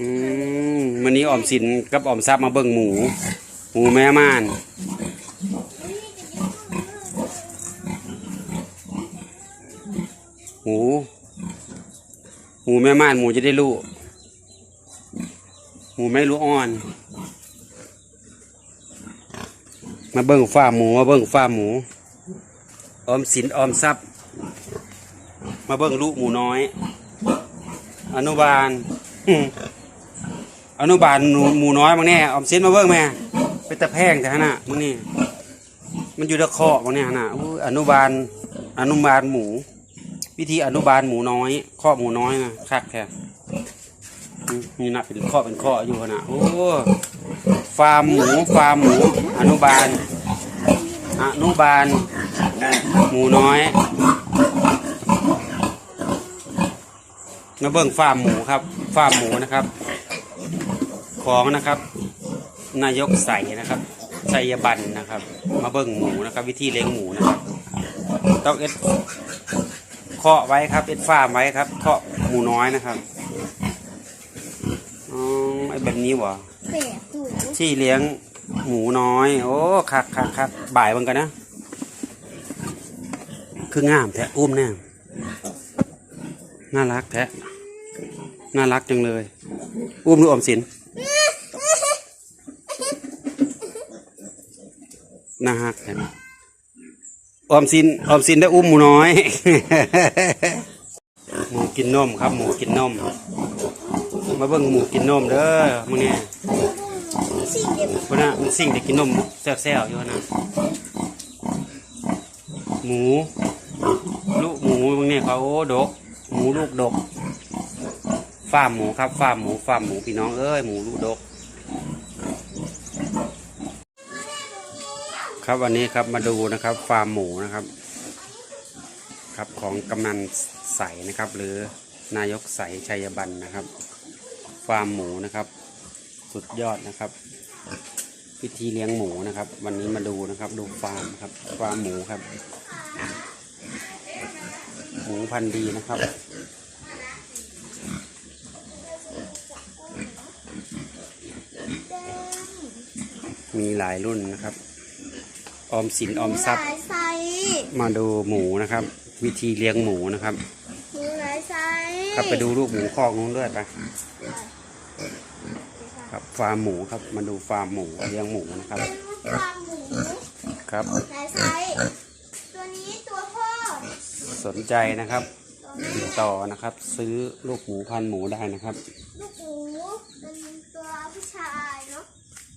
อืมวันนี้ออมสินกับออมทรัพย์มาเบิ่งหมู หมูแม่ม่านหมูหมูแม่ม่านหมูจะได้ลูกหมูไม่รู้อ่อน มาเบิ่งฟ้าหมูมาเบิ่งฟ้าหมู ออมสินออมทรัพย์ มาเบิ่งลูกหมูน้อย อนุบาล อนุบาลหนูหมูน้อยบางแน่ออมเสินมาเบิ่งแม่เป็นตะแพงแต่ฮะน่ะมึงนี่มันอยู่ตะเคาะบางเนี่ยน่ะอู้อนุบาลอนุบาลหมู วิธีอนุบาลหมูน้อยข้อหมูน้อยนะคักแท้อืมนี่นะเป็นข้อเป็นข้ออยู่นะโอ้ฟาร์มหมูฟาร์มหมู อนุบาลอนุบาล หมูน้อยมาเบิ่งฟาร์มหมูครับฟาร์มหมูนะครับ ของนะครับ นายกใส่นะครับชัยบันนะครับ มาเบิ่งหมูนะครับ วิธีเลี้ยงหมูนะครับต้องเอ็ดเคาะไว้ครับ เอ็ดฟ้าไว้ครับเคาะหมูน้อยนะครับอ๋อไอแบบนี้วะแปดหมูที่เลี้ยงหมูน้อย โอ้คักคักคักบ่ายเหมือนกันนะ คืองามแท้อุ้มแน่น่ารักแท้น่ารักจังเลย อุ้มดูออมสิน น่ารักออมสินออมสินได้อุ้มหมูน้อย หมูกินนมครับ หมูกินนม มาเบิ่งหมูกินนมเด้อมึงเนี่ยเดียวคนน่ะมันสิ่งแต่กินนมแซ่บๆอยู่นะหมูลูกหมูบางเนี่ยเขาโอ้ดก หมูลูกดกฟาร์มหมูครับฟาร์มหมูฟาร์มหมูพี่น้องเอ้ยหมูลูกดก ครับวันนี้ครับมาดูนะครับฟาร์มหมูนะครับ ครับของกำนันใสนะครับ หรือนายกใสชัยบันนะครับ ฟาร์มหมูนะครับ สุดยอดนะครับวิธีเลี้ยงหมูนะครับ วันนี้มาดูนะครับดูฟาร์มครับฟาร์มหมูครับ หมูพันธุ์ดีนะครับมีหลายรุ่นนะครับ ออมสินออมทรัพย์หลายไซส์มาดูหมูนะครับ วิธีเลี้ยงหมูนะครับหมูหลายไซส์ครับไปดูลูกหมูคอกนู้นด้วยไปครับฟาร์มหมูครับมาดูฟาร์มหมูเลี้ยงหมูนะครับ เป็นฟาร์มหมูครับ หลายไซส์ตัวนี้ตัวพ่อสนใจนะครับติดต่อนะครับ ซื้อลูกหมูพันธุ์หมูได้นะครับ ลูกหมูเป็นตัวผู้ชายเนาะ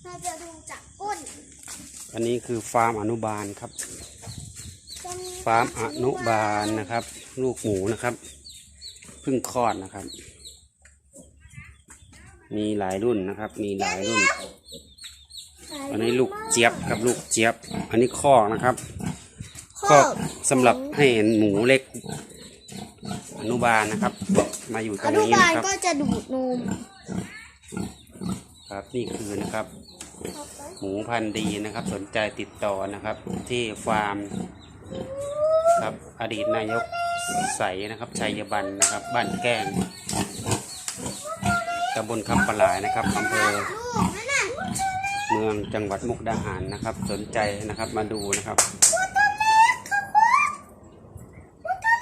น่าจะดูจากก้นอันนี้คือฟาร์มอนุบาลครับจะมีฟาร์มอนุบาลนะครับ ลูกหมูนะครับเพิ่งคลอดนะครับ มีหลายรุ่นนะครับ มีหลายรุ่น อันนี้ลูกเจี๊ยบครับลูกเจี๊ยบ อันนี้คอกนะครับข้ก็อสำหรับให้หมูเล็กอนุบาลนะครับ มาอยู่ตรองนุนี้บาลนะครับก็จะดูดนมครับนี่คือนะครับ หมูพันธุ์ดีนะครับ สนใจติดต่อนะครับ ที่ฟาร์มครับอดีตนายกใสนะครับชัยบันนะครับ บ้านแก้งตำบลคำปลายนะครับอำเภอลูกนั่นน่ะเมืองจังหวัดมุกดาหารนะครับ สนใจนะครับมาดูนะครับ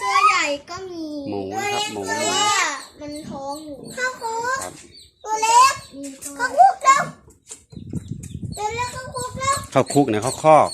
ตัวใหญ่ก็มีหมูนะครับหมูแต่ว่ามันท้องอยู่ข้าวคุกครับตัวเล็กข้าวคุกแล้วตัว เข้าคุกนะเขาคอก